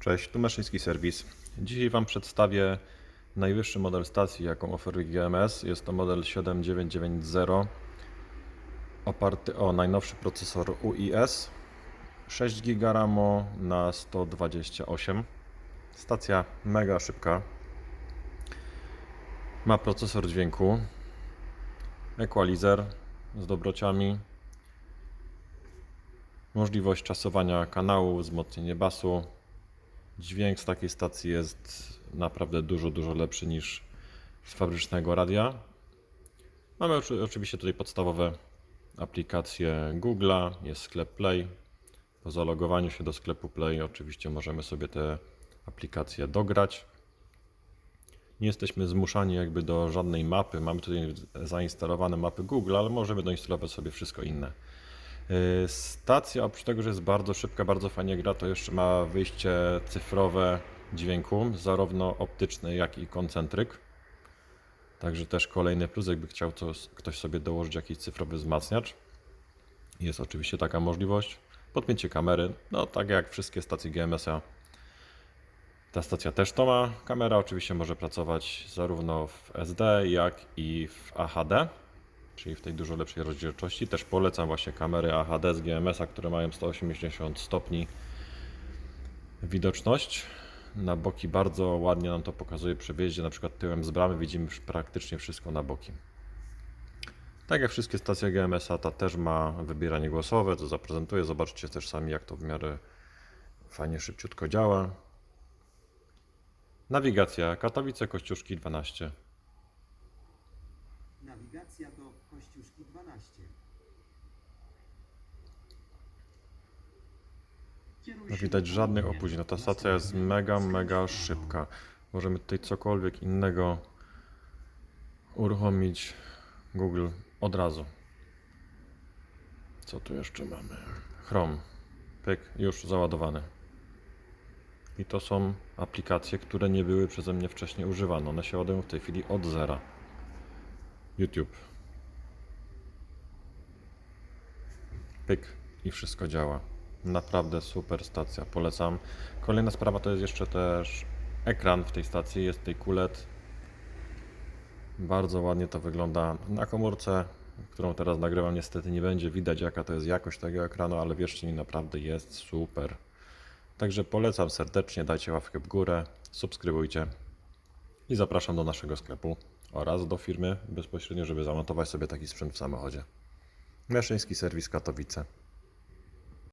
Cześć, tu Meszyński Serwis. Dzisiaj Wam przedstawię najwyższy model stacji, jaką oferuje GMS. Jest to model 7990 oparty o najnowszy procesor UIS 6 GB RAMu na 128. Stacja mega szybka. Ma procesor dźwięku, equalizer z dobrociami, możliwość czasowania kanału, wzmocnienie basu, Dźwięk z takiej stacji jest naprawdę dużo, dużo lepszy niż z fabrycznego radia. Mamy oczy- oczywiście tutaj podstawowe aplikacje Google'a, jest sklep Play. Po zalogowaniu się do sklepu Play oczywiście możemy sobie te aplikacje dograć. Nie jesteśmy zmuszani jakby do żadnej mapy. Mamy tutaj zainstalowane mapy Google, ale możemy doinstalować sobie wszystko inne. Yy, Stacja oprócz tego, że jest bardzo szybka, bardzo fajnie gra, to jeszcze ma wyjście cyfrowe dźwięku, zarówno optyczny, jak i koncentryk. Także też kolejny plus, jakby chciał coś, ktoś sobie dołożyć jakiś cyfrowy wzmacniacz. Jest oczywiście taka możliwość. Podpięcie kamery, no tak jak wszystkie stacje GMS-a. Ta stacja też to ma. Kamera oczywiście może pracować zarówno w SD, jak i w AHD czyli w tej dużo lepszej rozdzielczości. Też polecam właśnie kamery AHD z GMS-a, które mają 180 stopni widoczność. Na boki bardzo ładnie nam to pokazuje przy wyjeździe, na przykład tyłem z bramy widzimy praktycznie wszystko na boki. Tak jak wszystkie stacje GMS-a, ta też ma wybieranie głosowe, to zaprezentuję. Zobaczcie też sami, jak to w miarę fajnie, szybciutko działa. Nawigacja Katowice, Kościuszki 12. Nawigacja do Kościuszki 12. Kieruj No widać żadnych opóźnień. No ta stacja jest mega, mega szybka. Możemy tutaj cokolwiek innego uruchomić Google od razu. Co tu jeszcze mamy? Chrome. Pyk, już załadowany. I to są aplikacje, które nie były przeze mnie wcześniej używane. One się ładują w tej chwili od zera. YouTube. Pyk i wszystko działa. Naprawdę super stacja, polecam. Kolejna sprawa to jest jeszcze też ekran w tej stacji, jest tutaj QLED. Bardzo ładnie to wygląda na komórce, którą teraz nagrywam. Niestety nie będzie widać jaka to jest jakość tego ekranu, ale wierzcie mi, naprawdę jest super. Także polecam serdecznie, dajcie łapkę w górę, subskrybujcie i zapraszam do naszego sklepu oraz do firmy bezpośrednio, żeby zamontować sobie taki sprzęt w samochodzie. Meszyński serwis Katowice.